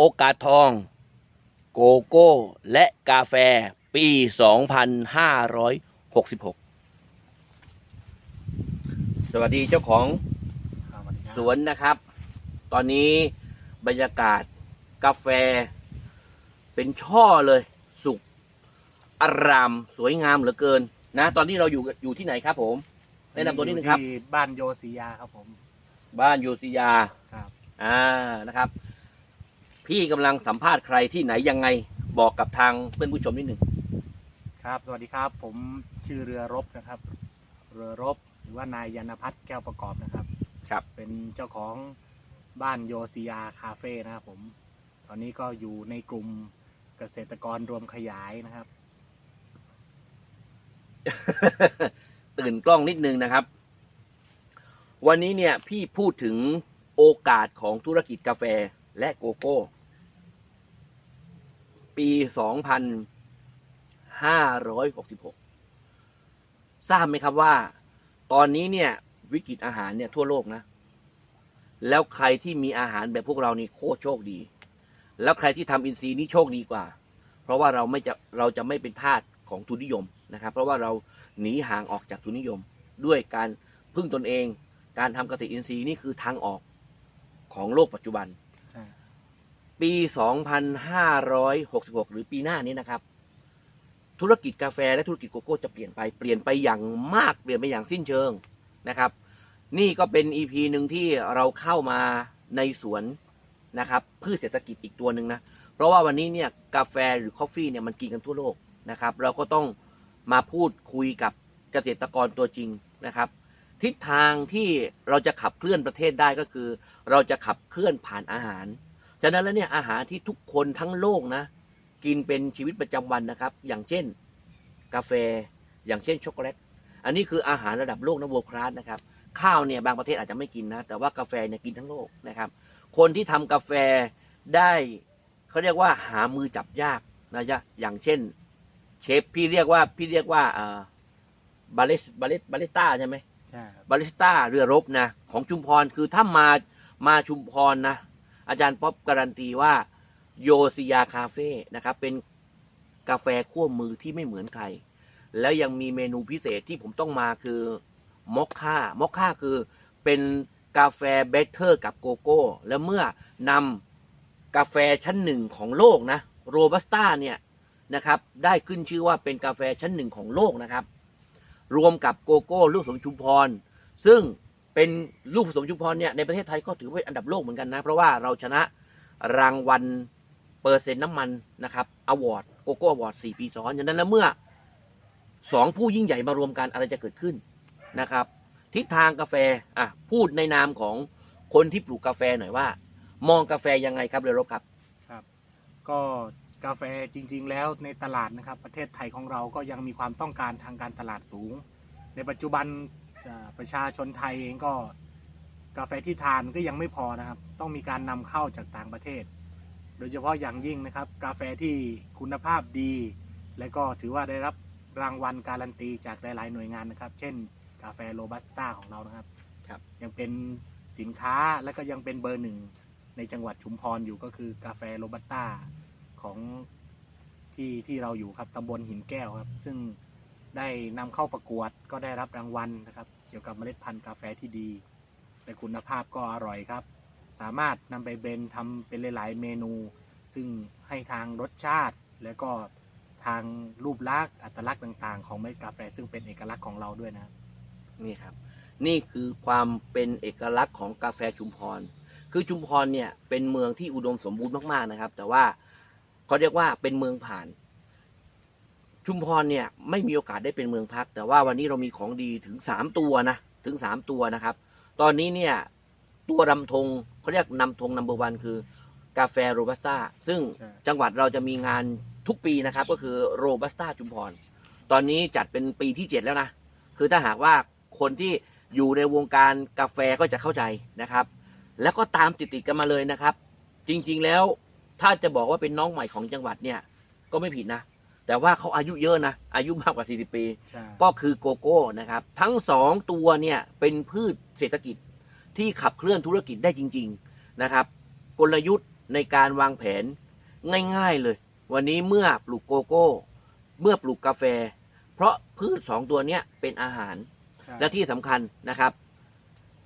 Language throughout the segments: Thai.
โอกาสทอง โกโก้ และกาแฟปี 2566 สวัสดีเจ้าของครับสวัสดีครับสวนนะครับ ตอนนี้บรรยากาศกาแฟ เป็นช่อเลยสุกอารามสวยงามเหลือเกิน นะ ตอนนี้เราอยู่อยู่ที่ไหนครับผมแนะนำตัวนิดนึงครับอยู่ที่บ้านโยศิยาครับผม บ้านโยซิยาครับ อ่านะครับ พี่กำลังสัมภาษณ์ใครที่ไหนยังไงบอกกับทางเพื่อนผู้ชมนิดหนึ่งครับ สวัสดีครับ ผมชื่อเรือรบนะครับ เรือรบหรือว่านายยานพัฒน์แก้วประกอบนะครับ ครับ เป็นเจ้าของบ้านโยศิยาคาเฟ่นะครับผม ตอนนี้ก็อยู่ในกลุ่มเกษตรกรรวมขยายนะครับ ตื่นกล้องนิดนึงนะครับ วันนี้เนี่ยพี่พูดถึงโอกาสของธุรกิจกาแฟและโกโก้ ปี 2566 ทราบไหมครับว่า ตอนนี้เนี่ยวิกฤตอาหารเนี่ยทั่วโลกนะ แล้วใครที่มีอาหารแบบพวกเรานี่โคตรโชคดี แล้วใครที่ทำอินทรีย์นี่โชคดีกว่า เพราะว่าเราไม่จะเราจะไม่เป็นทาสของทุนนิยมนะครับ เพราะว่าเราหนีห่างออกจากทุนนิยม ด้วยการพึ่งตนเอง การทำเกษตรอินทรีย์นี่คือทางออกของโลกปัจจุบัน ปี 2566 หรือปีหน้านี้นะครับ ธุรกิจกาแฟและธุรกิจโกโก้จะเปลี่ยนไปเปลี่ยนไปอย่างมากเปลี่ยนไปอย่างสิ้นเชิงนะครับ นี่ก็เป็น EP หนึ่งที่เราเข้ามาในสวนนะครับพืชเศรษฐกิจอีกตัวหนึ่งนะเพราะว่าวันนี้เนี่ยกาแฟหรือ c o ฟเนี่ยมันกินกันทั่วโลกนะครับ เราก็ต้องมาพูดคุยกับเกษตรกรตัวจริงนะครับ ทิศทางที่เราจะขับเคลื่อนประเทศได้ก็คือ เราจะขับเคลื่อนผ่านอาหาร ฉะนั้นแล้วเนี่ยอาหารที่ทุกคนทั้งโลกนะ กินเป็นชีวิตประจำวันนะครับ อย่างเช่น กาแฟ อย่างเช่นช็อกโกแลตอันนี้คืออาหารระดับโลกนะโวคราสนะครับข้าวเนี่ยบางประเทศอาจจะไม่กินนะ แต่ว่ากาแฟเนี่ยกินทั้งโลกนะครับ คนที่ทำกาแฟได้เขาเรียกว่าหามือจับยากนะจ๊ะอย่างเช่น เชฟพี่เรียกว่าพี่เรียกว่าเอ่อบาเลสบาเลสบาเลสต้าใช่ไหมใช่ครับบาริสต้าเรือรบนะของชุมพรคือถ้ามามาชุมพรนะ อาจารย์ป๊อปการันตีว่าโยซิยาคาเฟ่นะครับ เป็นกาแฟขั้วมือที่ไม่เหมือนใคร แล้วยังมีเมนูพิเศษที่ผมต้องมาคือมอคค่ามอคค่าคือเป็นกาแฟเบเทอร์กับโกโก้ แล้วเมื่อนำกาแฟชั้นหนึ่งของโลกนะโรบัสต้าเนี่ยนะครับ ได้ขึ้นชื่อว่าเป็นกาแฟชั้นหนึ่งของโลกนะครับ รวมกับโกโก้ ลูกสมชุมพร ซึ่ง เป็นลูกผสมชุมพรเนี่ยในประเทศไทยก็ถือว่าอันดับโลกเหมือนกันนะ เพราะว่าเราชนะรางวัลเปอร์เซ็นต์น้ำมันนะครับอวอร์ดโกโก้อวอร์ดสี่ปีซ้อนอย่างนั้นแล้วเมื่อสองผู้ยิ่งใหญ่มารวมกันอะไรจะเกิดขึ้นนะครับ ทิศทางกาแฟอะพูดในนามของคนที่ปลูกกาแฟหน่อยว่า มองกาแฟยังไงครับเรือรบครับครับ ก็กาแฟจริง ๆ แล้วในตลาดนะครับ ประเทศไทยของเราก็ยังมีความต้องการทางการตลาดสูง ในปัจจุบัน ประชาชนไทยเองก็กาแฟที่ทานก็ยังไม่พอนะครับ ต้องมีการนำเข้าจากต่างประเทศ โดยเฉพาะอย่างยิ่งนะครับ กาแฟที่คุณภาพดี และก็ถือว่าได้รับรางวัลการันตีจากหลายๆหน่วยงานนะครับ เช่น กาแฟโรบัสต้าของเรานะครับครับ ยังเป็นสินค้าและก็ยังเป็นเบอร์หนึ่งในจังหวัดชุมพรอยู่ก็คือกาแฟโรบัสต้าของที่ที่เราอยู่ครับตำบลหินแก้วครับ ซึ่ง ได้นำเข้าประกวดก็ได้รับรางวัลนะครับ เกี่ยวกับเมล็ดพันธุ์กาแฟที่ดีและคุณภาพก็อร่อยครับ สามารถนำไปเบนทำเป็นหลายๆ เมนู ซึ่งให้ทางรสชาติ และก็ทางรูปลักษณ์อัตลักษณ์ต่างๆ ของเมล็ดกาแฟซึ่งเป็นเอกลักษณ์ของเราด้วยนะนี่ครับ นี่คือความเป็นเอกลักษณ์ของกาแฟชุมพร คือชุมพรเนี่ยเป็นเมืองที่อุดมสมบูรณ์มากๆนะครับ แต่ว่าเขาเรียกว่าเป็นเมืองผ่าน ชุมพรเนี่ยไม่มีโอกาสได้เป็นเมืองพัก แต่ว่าวันนี้เรามีของดีถึงสามตัวนะถึงสามตัวนะครับ ตอนนี้เนี่ยตัวดำธงเขาเรียกนำธงนัมเบอร์วันคือกาแฟโรบัสต้าซึ่งใช่จังหวัดเราจะมีงานทุกปีนะครับ ก็คือโรบัสต้าชุมพร ตอนนี้จัดเป็นปีที่เจ็ดแล้วนะ คือถ้าหากว่าคนที่อยู่ในวงการกาแฟก็จะเข้าใจนะครับ แล้วก็ตามติดๆกันมาเลยนะครับ จริงๆแล้วถ้าจะบอกว่าเป็นน้องใหม่ของจังหวัดเนี่ยก็ไม่ผิดนะ แต่ว่าเขาอายุเยอะนะ อายุมากกว่า 40 ปี ใช่ก็คือโกโก้นะครับ ทั้งสองตัวเนี่ยเป็นพืชเศรษฐกิจที่ขับเคลื่อนธุรกิจได้จริง ๆนะครับ กลยุทธ์ในการวางแผนง่ายๆเลย วันนี้เมื่อปลูกโกโก้ เมื่อปลูกกาแฟ เพราะพืชสองตัวเนี้ยเป็นอาหาร ใช่ และที่สำคัญนะครับ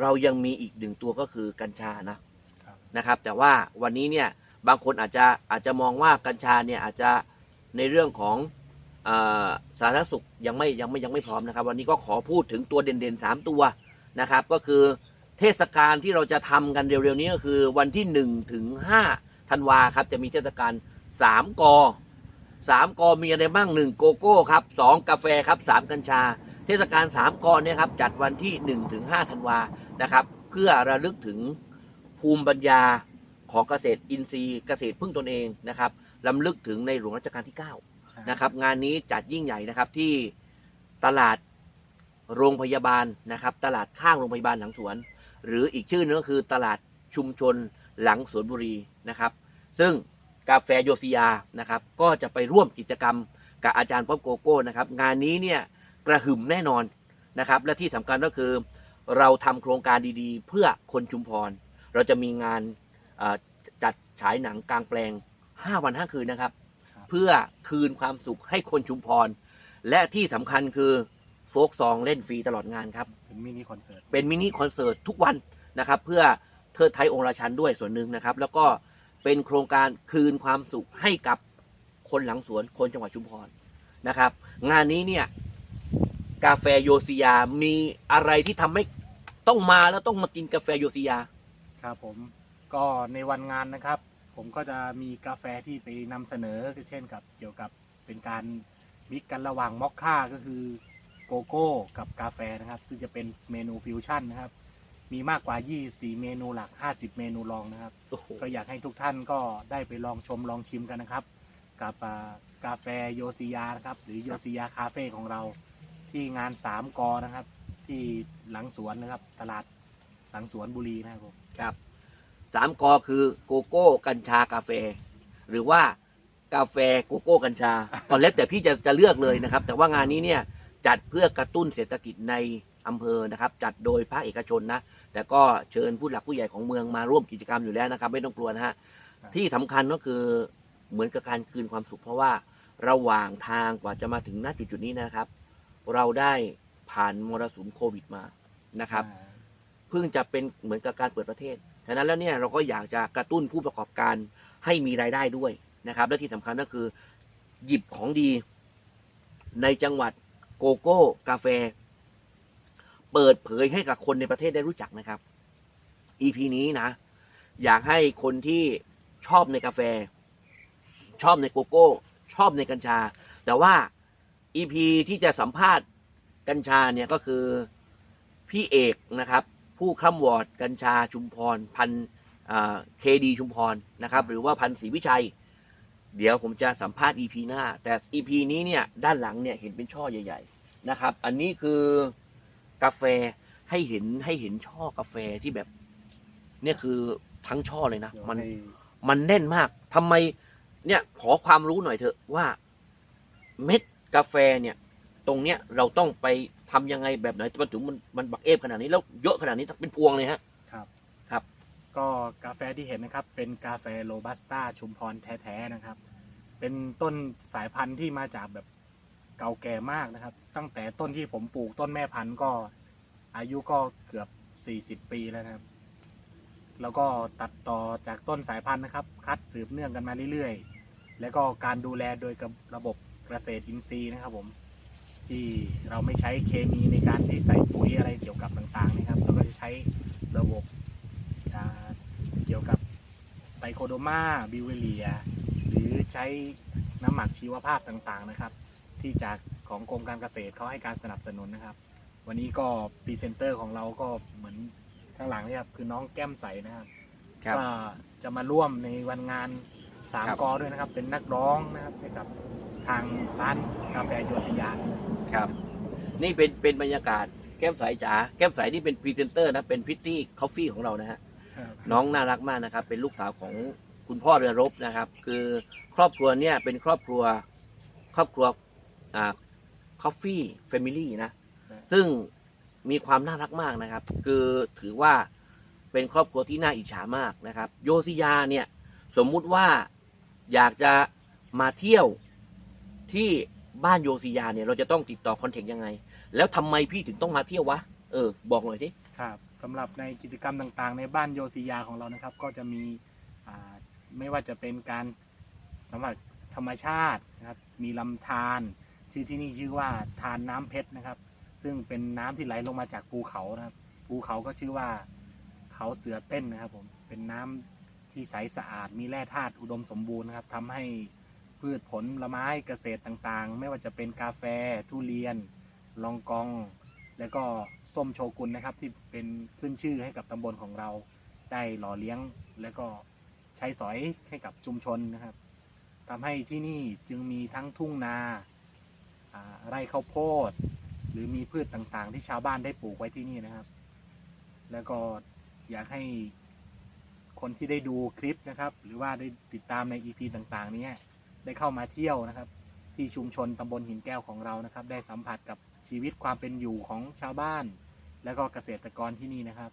เรายังมีอีกหนึ่งตัวก็คือกัญชานะครับ นะครับ แต่ว่าวันนี้เนี่ยบางคนอาจจะอาจจะมองว่ากัญชาเนี่ยอาจจะ ในเรื่องของอสาธารณสุขยังไม่ยังไม่ยังไม่พร้อมนะครับ วันนี้ก็ขอพูดถึงตัวเด่นๆสามตัวนะครับ ก็คือเทศกาลที่เราจะทำกันเร็วๆนี้ก็คือวันที่หนึ่งถึงห้าธันวาครับ จะมีเทศกาลสามกอสามกอมีอะไรบ้างหนึ่งโกโก้ครับสองกาแฟครับสามกัญชา เทศกาลสามกรเนี่ยครับจัดวันที่หนึ่งถึงห้าธันวานะครับ เพื่อระลึกถึงภูมิปัญญาของเกษตรอินทรีย์เกษตรพึ่งตนเองนะครับ ลำลึกถึงในหลวงรัชกาลที่9ใช่นะครับงานนี้จัดยิ่งใหญ่นะครับที่ตลาดโรงพยาบาลนะครับ ตลาดข้างโรงพยาบาลหลังสวน หรืออีกชื่อนึงก็คือตลาดชุมชนหลังสวนบุรีนะครับ ซึ่งกาแฟโยซิยานะครับ ก็จะไปร่วมกิจกรรมกับอาจารย์ป๊อปโกโก้นะครับ งานนี้เนี่ยกระหึ่มแน่นอนนะครับ และที่สำคัญก็คือ เราทำโครงการดีๆ เพื่อคนชุมพร เราจะมีงานเอ่อจัดฉายหนังกลางแปลง 5วัน5คืนนะครับครับ เพื่อคืนความสุขให้คนชุมพร และที่สำคัญคือโฟกซองเล่นฟรีตลอดงานครับ เป็นมินิคอนเสิร์ต เป็นมินิคอนเสิร์ตทุกวันนะครับ เพื่อเทิดไทยองค์ราชันด้วยส่วนหนึ่งนะครับ แล้วก็เป็นโครงการคืนความสุขให้กับคนหลังสวนคนจังหวัดชุมพรนะครับ งานนี้เนี่ยกาแฟโยซิยามีอะไรที่ทำให้ต้องมาแล้วต้องมากินกาแฟโยซิยา ครับผมก็ในวันงานนะครับ ผมก็จะมีกาแฟที่ไปนำเสนอเช่นกับเกี่ยวกับเป็นการมิกกันระหว่างมอคค่าก็คือโกโก้กับกาแฟนะครับ ซึ่งจะเป็นเมนูฟิวชั่นนะครับ มีมากกว่า 24 เมนูหลัก 50 เมนูรองนะครับโอ้โหก็อยากให้ทุกท่านก็ได้ไปลองชมลองชิมกันนะครับ กับอ่ากาแฟโยซิยานะครับหรือโยซิยาคาเฟ่ของเราที่งานสามกอนะครับ ที่หลังสวนนะครับ ตลาดหลังสวนบุรีนะครับผมครับ สามกอคือโกโก้กัญชากาแฟ หรือว่ากาแฟโกโก้กัญชาตอนเล็กแต่พี่จะจะเลือกเลยนะครับ แต่ว่างานนี้เนี่ยจัดเพื่อกระตุ้นเศรษฐกิจในอำเภอนะครับ จัดโดยภาคเอกชนนะแต่ก็เชิญผู้หลักผู้ใหญ่ของเมืองมาร่วมกิจกรรมอยู่แล้วนะครับ ไม่ต้องกลัวนะฮะที่สำคัญก็คือเหมือนกับการคืนความสุข เพราะว่าระหว่างทางกว่าจะมาถึงณจุดๆนี้นะครับ เราได้ผ่านมรสุมโควิดมานะครับเพิ่งจะเป็นเหมือนกับการเปิดประเทศ ฉะนั้นแล้วเนี่ยเราก็อยากจะกระตุ้นผู้ประกอบการให้มีรายได้ด้วยนะครับ และที่สำคัญก็คือหยิบของดี ในจังหวัดโกโก้กาแฟ เปิดเผยให้กับคนในประเทศได้รู้จักนะครับ EP นี้นะ อยากให้คนที่ชอบในกาแฟ ชอบในโกโก้ ชอบในกัญชา แต่ว่า EP ที่จะสัมภาษณ์กัญชาเนี่ยก็คือพี่เอกนะครับ ผู้คร่ำวอร์ดกัญชาชุมพร พันเคดีชุมพรนะครับ หรือว่าพันศรีวิชัย เดี๋ยวผมจะสัมภาษณ์ EP หน้า แต่ EP นี้เนี่ยด้านหลังเนี่ยเห็นเป็นช่อใหญ่ๆนะครับ อันนี้คือกาแฟให้เห็นให้เห็นช่อกาแฟที่แบบ เนี่ยคือทั้งช่อเลยนะเดี๋ยวมันให้มันแน่นมากทำไมเนี่ยขอความรู้หน่อยเถอะว่าเม็ดกาแฟเนี่ย ตรงเนี้ยเราต้องไป ทำยังไงแบบไหนมันถึงมันมันบักเอฟขนาดนี้แล้วเยอะขนาดนี้เป็นพวงเลยฮะครับครับ ก็กาแฟที่เห็นนะครับ เป็นกาแฟโรบัสต้าชุมพรแท้ๆนะครับ เป็นต้นสายพันธุ์ที่มาจากแบบเก่าแก่มากนะครับ ตั้งแต่ต้นที่ผมปลูกต้นแม่พันธุ์ก็อายุก็เกือบ 40 ปีแล้วนะครับ แล้วก็ตัดต่อจากต้นสายพันธุ์นะครับ คัดสืบเนื่องกันมาเรื่อยๆ แล้วก็การดูแลโดยกับระบบเกษตรอินทรีย์นะครับผม ที่เราไม่ใช้เคมีในการที่ใส่ปุ๋ยอะไรเกี่ยวกับต่างๆนะครับ เราก็จะใช้ระบบอ่าเกี่ยวกับไตโคโดมาบิวเวเลีย หรือใช้น้ำหมักชีวภาพต่างๆนะครับ ที่จากของกรมการเกษตรเขาให้การสนับสนุนนะครับ วันนี้ก็พรีเซนเตอร์ของเราก็เหมือนข้างหลังนี่ครับคือน้องแก้มใสนะครับก็จะมาร่วมในวันงาน สามครับ กอด้วยนะครับ เป็นนักร้องนะครับให้กับทางร้านกาแฟโยสยามครับ นี่เป็นเป็นบรรยากาศแก้มใสจ๋าแก้มใสนี่เป็นพรีเซนเตอร์นะเป็นพิตตี้คอฟฟี่ของเรานะฮะน้องน่ารักมากนะครับ เป็นลูกสาวของคุณพ่อเรือรบนะครับ คือครอบครัวเนี่ยเป็นครอบครัวครอบครัวอ่าคอฟฟี่แฟมิลี่นะซึ่งมีความน่ารักมากนะครับ คือถือว่าเป็นครอบครัวที่น่าอิจฉามากนะครับ โยซิยาเนี่ย สมมุติว่า อยากจะมาเที่ยวที่บ้านโยซิยาเนี่ยเราจะต้องติดต่อคอนแทคยังไง แล้วทำไมพี่ถึงต้องมาเที่ยววะเออบอกหน่อยสิครับสำหรับในกิจกรรมต่างๆ ในบ้านโยซิยาของเรานะครับ ก็จะมีไม่ว่าจะเป็นการสำหรับธรรมชาตินะครับมีลำธารชื่อที่นี่ชื่อว่าทานน้ำเพชรนะครับ ซึ่งเป็นน้ำที่ไหลลงมาจากภูเขานะครับภูเขาก็ชื่อว่าเขาเสือเต้นนะครับผมเป็นน้ำ ที่ใสสะอาดมีแร่ธาตุอุดมสมบูรณ์นะครับทำให้พืชผลละไม้เกษตรต่างๆ ไม่ว่าจะเป็นกาแฟ ทุเรียน ลองกอง แล้วก็ส้มโชกุนนะครับ ที่เป็นขึ้นชื่อให้กับตำบลของเรา ได้หล่อเลี้ยง แล้วก็ใช้สอยให้กับชุมชนนะครับทำให้ที่นี่จึงมีทั้งทุ่งนาอ่าไร่ข้าวโพด หรือมีพืชต่างๆ ที่ชาวบ้านได้ปลูกไว้ที่นี่นะครับ แล้วก็อยากให้ คนที่ได้ดูคลิปนะครับ หรือว่าได้ติดตามใน EP ต่างๆเนี้ได้เข้ามาเที่ยวนะครับ ที่ชุมชนตำบลหินแก้วของเรานะครับ ได้สัมผัสกับชีวิตความเป็นอยู่ของชาวบ้าน แล้วก็เกษตรกรที่นี่นะครับ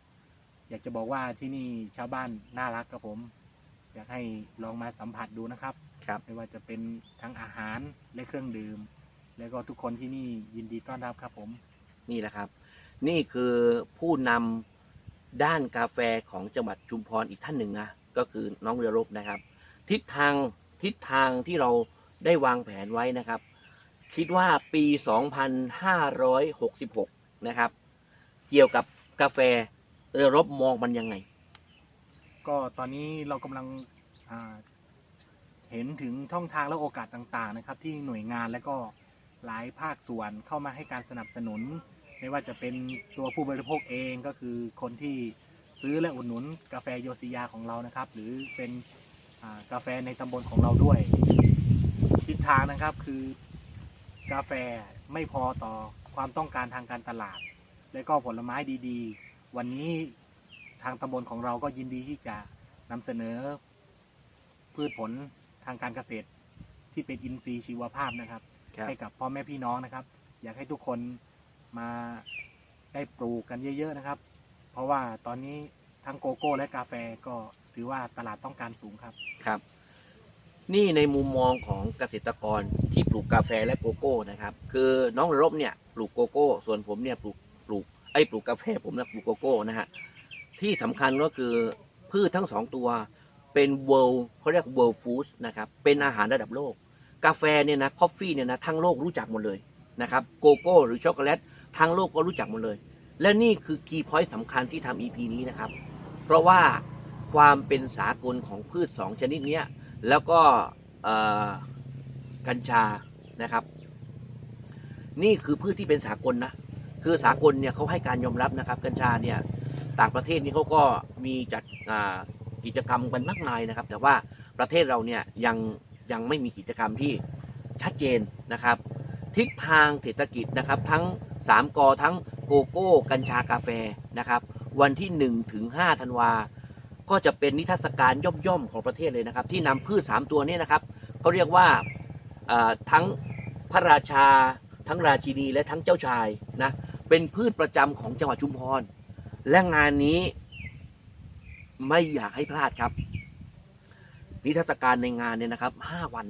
อยากจะบอกว่าที่นี่ชาวบ้านน่ารักครับผม อยากให้ลองมาสัมผัสดูนะครับครับไม่ว่าจะเป็นทั้งอาหารและเครื่องดื่ม แล้วก็ทุกคนที่นี่ยินดีต้อนรับครับผม นี่แหละครับ นี่คือผู้นำ ด้านกาแฟของจังหวัดชุมพรอีกท่านหนึ่งนะก็คือน้องเรือรบนะครับ ทิศทางทิศทางที่เราได้วางแผนไว้นะครับ คิดว่าปี 2566 นะครับ เกี่ยวกับกาแฟเรือรบมองมันยังไง ก็ตอนนี้เรากำลังเห็นถึงช่องทางและโอกาสต่างๆนะครับ ที่หน่วยงานและก็หลายภาคส่วนเข้ามาให้การสนับสนุน ไม่ว่าจะเป็นตัวผู้บริโภคเองก็คือคนที่ซื้อและอุดหนุนกาแฟโยซิยาของเรานะครับ หรือเป็นอ่ากาแฟในตำบลของเราด้วยทิศทางนะครับคือกาแฟไม่พอต่อความต้องการทางการตลาด และก็ผลไม้ดีๆ วันนี้ทางตำบลของเราก็ยินดีที่จะนำเสนอ พืชผลทางการเกษตรที่เป็นอินทรีย์ชีวภาพนะครับครับให้กับพ่อแม่พี่น้องนะครับ อยากให้ทุกคน มาได้ปลูกกันเยอะ ๆนะครับ เพราะว่าตอนนี้ทั้งโกโก้และกาแฟก็ถือว่าตลาดต้องการสูงครับ ครับ นี่ในมุมมองของเกษตรกรที่ปลูกกาแฟและโกโก้นะครับ คือน้องรบเนี่ยปลูกโกโก้ ส่วนผมเนี่ยปลูกปลูกไอ้ปลูกกาแฟผมนะปลูกโกโก้นะฮะที่สำคัญก็คือพืชทั้งสองตัวเป็น world เขาเรียก world food นะครับ เป็นอาหารระดับโลก กาแฟเนี่ยนะ คอฟฟี่เนี่ยนะ ทั้งโลกรู้จักหมดเลยนะครับ โกโก้ หรือช็อกโกแลต ทั้งโลกก็รู้จักหมดเลย และนี่คือคีย์พอยต์สำคัญที่ทำ EP นี้นะครับ เพราะว่าความเป็นสากลของพืชสองชนิดนี้แล้วก็กัญชานะครับ นี่คือพืชที่เป็นสากลนะ คือสากลเนี่ยเขาให้การยอมรับนะครับ กัญชาเนี่ยต่างประเทศนี่เขาก็มีจัดกิจกรรมกันมากมายนะครับ แต่ว่าประเทศเราเนี่ยยังยังไม่มีกิจกรรมที่ชัดเจนนะครับ ทิศทางเศรษฐกิจนะครับ ทั้ง 3กอทั้งโกโก้ กัญชากาแฟนะครับ วันที่ 1 ถึง 5 ธันวา ก็จะเป็นนิทรรศการย่อมๆของประเทศเลยนะครับ ที่นำพืช 3 ตัวนี้นะครับเขาเรียกว่าทั้งพระราชา ทั้งราชินีและทั้งเจ้าชายนะเป็นพืชประจำของจังหวัดชุมพร และงานนี้ไม่อยากให้พลาดครับ นิทรรศการในงานเนี่ยนะครับห้าวัน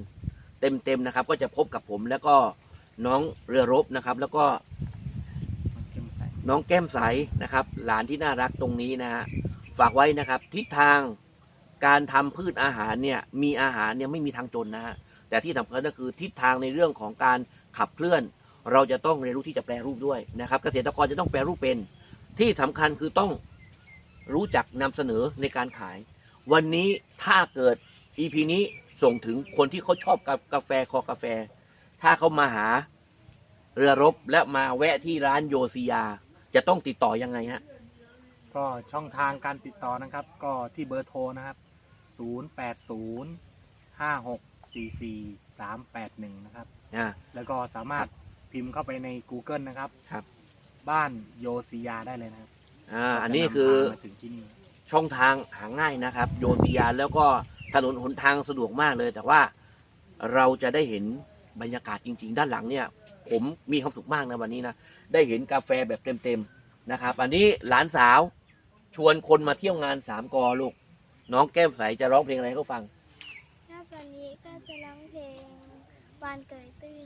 เต็มๆนะครับ ก็จะพบกับผมแล้วก็น้องเรือรบนะครับ แล้วก็ น้องแก้มใสนะครับ หลานที่น่ารักตรงนี้นะฮะฝากไว้นะครับ ทิศทางการทำพืชอาหารเนี่ยมีอาหารเนี่ยไม่มีทางจนนะฮะแต่ที่สำคัญก็คือทิศทางในเรื่องของการขับเคลื่อน เราจะต้องเรียนรู้ที่จะแปรรูปด้วยนะครับ เกษตรกรจะต้องแปรรูปเป็น ที่สำคัญคือต้องรู้จักนำเสนอในการขาย วันนี้ถ้าเกิด EP นี้ส่งถึงคนที่เขาชอบกับกาแฟคอกาแฟ ถ้าเขามาหาเรือรบและมาแวะที่ร้านโยซิยา จะต้องติดต่อยังไงฮะ ก็ช่องทางการติดต่อนะครับ ก็ที่เบอร์โทรนะครับ 080 5644 381 นะครับ อ่า แล้วก็สามารถพิมพ์เข้าไปใน Google นะครับ ครับ บ้านโยซิยาได้เลยนะครับอ่าก็จะอันนี้คือำทางมาถึงที่นี่ ช่องทางหาง่ายนะครับ โยซิยาแล้วก็ถนนหนทางสะดวกมากเลย แต่ว่าเราจะได้เห็นบรรยากาศจริง ๆ ด้านหลังเนี่ย ผมมีความสุขมากนะวันนี้นะ ได้เห็นกาแฟแบบเต็มๆนะครับ อันนี้หลานสาวชวนคนมาเที่ยวงานสามกอลูก น้องแก้มใสจะร้องเพลงอะไรเขาฟังถ้าวันนี้ก็จะร้องเพลงวานเกยตื้น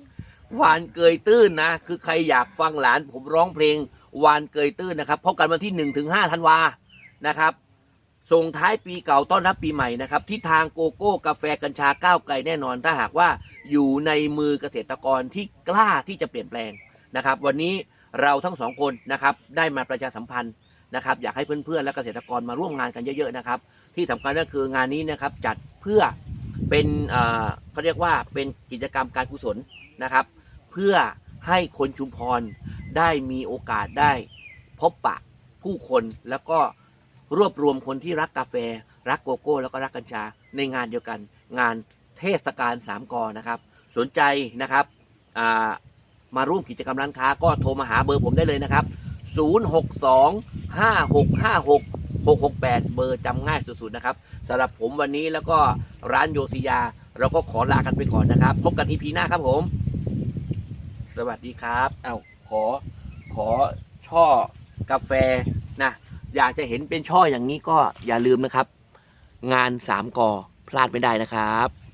วานเกยตื้นนะ คือใครอยากฟังหลานผมร้องเพลงวานเกยตื้นนะครับพบกันวันที่หนึ่งถึงห้าธันวานะครับ ส่งท้ายปีเก่าต้อนรับปีใหม่นะครับที่ทางโกโก้กาแฟกัญชาก้าวไกลแน่นอน ถ้าหากว่าอยู่ในมือเกษตรกรที่กล้าที่จะเปลี่ยนแปลงนะครับ วันนี้เราทั้งสองคนนะครับได้มาประชาสัมพันธ์นะครับ อยากให้เพื่อนๆและเกษตรกรมาร่วมงานกันเยอะๆนะครับ ที่สำคัญก็คืองานนี้นะครับจัดเพื่อเป็นเอ่อเขาเรียกว่าเป็นกิจกรรมการกุศลนะครับ เพื่อให้คนชุมพรได้มีโอกาสได้พบปะผู้คนแล้วก็ รวบรวมคนที่รักกาแฟ รักโกโก้ แล้วก็รักกัญชา ในงานเดียวกัน งานเทศกาลสามกอนะครับ สนใจนะครับมาร่วมกิจกรรมร้านค้าก็โทรมาหาเบอร์ผมได้เลยนะครับ 062 5656 668เบอร์จำง่ายสุดๆนะครับสำหรับผมวันนี้แล้วก็ร้านโยซิยา เราก็ขอลากันไปก่อนนะครับ พบกันอีพีหน้าครับผม สวัสดีครับ เอาขอขอช่อกาแฟนะ อยากจะเห็นเป็นช่ออย่างนี้ก็อย่าลืมนะครับ งานสามกอพลาดไม่ได้นะครับ